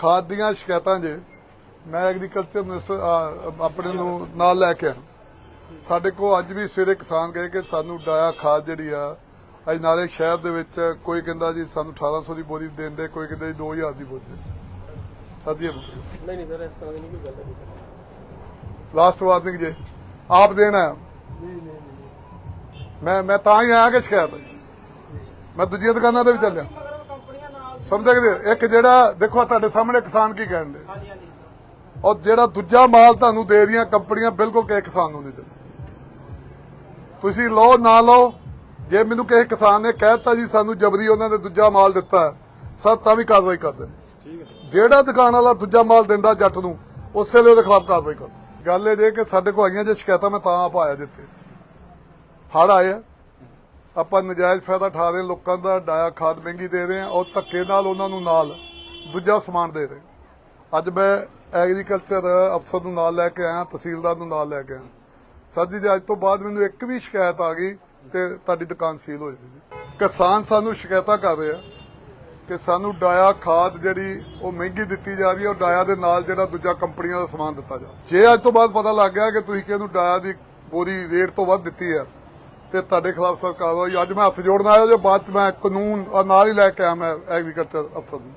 ਖਾਦ ਦੀਆਂ ਸ਼ਿਕਾਇਤਾਂ ਜੇ ਮੈਂ ਐਗਰੀਕਲਚਰ ਮਿਨਿਸਟਰ ਆ, ਆਪਣੇ ਨੂੰ ਨਾਲ ਲੈ ਕੇ ਆਇਆ। ਸਾਡੇ ਕੋਲ ਅੱਜ ਵੀ ਸਵੇਰੇ ਕਿਸਾਨ ਗਏ ਕਿ ਸਾਨੂੰ ਡਾਇਆ ਖਾਦ ਜਿਹੜੀ ਆ ਅੱਜ ਨਾਲੇ ਸ਼ਹਿਰ ਦੇ ਵਿੱਚ ਕੋਈ ਕਹਿੰਦਾ ਜੀ ਸਾਨੂੰ 1800 ਦੀ ਬੋਰੀ ਦੇਣ ਦੇ ਕੋਈ ਕਹਿੰਦਾ ਜੀ 2000 ਦੀ ਬੋਰੀ ਸਾਡੀਆਂ ਨਹੀਂ ਨਹੀਂ ਸਰ ਇਸ ਤਰ੍ਹਾਂ ਦੀ ਨਹੀਂ ਕੋਈ ਗੱਲ ਲਾਸਟ ਵਾਰਨਿੰਗ ਜੇ। ਆਪ ਦੇਣਾ। ਨਹੀਂ ਨਹੀਂ ਮੈਂ ਮੈਂ ਤਾਂ ਹੀ ਆਇਆ ਕਿ ਸ਼ਿਕਾਇਤ ਮੈਂ ਦੂਜੀਆਂ ਦੁਕਾਨਾਂ ਤੇ ਵੀ ਚੱਲਿਆ। ਸਮਝਦੇ ਇੱਕ ਜਿਹੜਾ ਦੇਖੋ ਤੁਹਾਡੇ ਸਾਹਮਣੇ ਕਿਸਾਨ ਕੀ ਕਹਿਣ ਦੇ ਹਾਂਜੀ ਹਾਂਜੀ। ਔਰ ਜਿਹੜਾ ਦੂਜਾ ਮਾਲ ਤੁਹਾਨੂੰ ਦੇ ਰਹੀਆਂ ਕੰਪਨੀਆਂ ਬਿਲਕੁਲ ਕਿਸੇ ਕਿਸਾਨ ਨੂੰ ਨਹੀਂ ਦਿੰਦੇ। ਤੁਸੀਂ ਲਓ ਨਾ ਲਓ ਜੇ ਮੈਨੂੰ ਕਿਸੇ ਕਿਸਾਨ ਨੇ ਕਹਿਤਾ ਜੀ ਸਾਨੂੰ ਜਬਰੀ ਉਹਨਾਂ ਨੇ ਦੂਜਾ ਮਾਲ ਦਿੱਤਾ ਸਰ ਤਾਂ ਵੀ ਕਾਰਵਾਈ ਕਰਦੇ ਨੇ। ਠੀਕ ਹੈ ਜਿਹੜਾ ਦੁਕਾਨ ਵਾਲਾ ਦੂਜਾ ਮਾਲ ਦਿੰਦਾ ਜੱਟ ਨੂੰ ਉਸੇ ਲਈ ਉਹਦੇ ਖਿਲਾਫ ਕਾਰਵਾਈ ਕਰ ਗੱਲ ਇਹ ਜੇ ਕਿ ਸਾਡੇ ਕੋਲ ਆਈਆਂ ਜੇ ਸ਼ਿਕਾਇਤਾਂ ਮੈਂ ਤਾਂ ਆਪ ਆਇਆ ਜਿੱਥੇ। ਹੜ ਆਏ ਆ। ਆਪਾਂ ਨਜਾਇਜ਼ ਫਾਇਦਾ ਉਠਾ ਰਹੇ ਲੋਕਾਂ ਦਾ ਡਾਇਆ ਖਾਦ ਮਹਿੰਗੀ ਦੇ ਰਹੇ ਆ ਔਰ ਧੱਕੇ ਨਾਲ ਉਹਨਾਂ ਨੂੰ ਨਾਲ ਦੂਜਾ ਸਮਾਨ ਦੇ ਰਹੇ ਅੱਜ ਮੈਂ ਐਗਰੀਕਲਚਰ ਅਫਸਰ ਨੂੰ ਨਾਲ ਲੈ ਕੇ ਆਇਆ, ਤਹਿਸੀਲਦਾਰ ਨੂੰ ਨਾਲ ਲੈ ਕੇ ਆਇਆ। ਸਰ ਜੀ ਅੱਜ ਤੋਂ ਬਾਅਦ ਮੈਨੂੰ ਇੱਕ ਵੀ ਸ਼ਿਕਾਇਤ ਆ ਗਈ, ਤੇ ਤੁਹਾਡੀ ਦੁਕਾਨ ਸੀਲ ਹੋ ਜਾਵੇਗੀ। ਕਿਸਾਨ ਸਾਨੂੰ ਸ਼ਿਕਾਇਤਾਂ ਕਰ ਰਹੇ ਆ ਕਿ ਸਾਨੂੰ ਡਾਇਆ ਖਾਦ ਜਿਹੜੀ ਉਹ ਮਹਿੰਗੀ ਦਿੱਤੀ ਜਾ ਰਹੀ ਹੈ ਉਹ ਡਾਇਆ ਦੇ ਨਾਲ ਜਿਹੜਾ ਦੂਜਾ ਕੰਪਨੀਆਂ ਦਾ ਸਮਾਨ ਦਿੱਤਾ ਜਾ ਜੇ ਅੱਜ ਤੋਂ ਬਾਅਦ ਪਤਾ ਲੱਗ ਗਿਆ ਕਿ ਤੁਸੀਂ ਕਿਹਨੂੰ ਡਾਇਆ ਦੀ ਬੋਰੀ ਰੇਟ ਤੋਂ ਵੱਧ ਦਿੱਤੀ ਹੈ ਤੇ ਤੁਹਾਡੇ ਖਿਲਾਫ ਸਰਕਾਰ ਹੋਈ। ਅੱਜ ਮੈਂ ਹੱਥ ਜੋੜਨ ਆਇਆ, ਜੇ ਬਾਅਦ ਚ ਮੈਂ ਕਾਨੂੰਨ ਨਾਲ ਹੀ ਲੈ ਕੇ ਆਇਆ ਮੈਂ ਐਗਰੀਕਲਚਰ ਅਫਸਰ ਨੂੰ।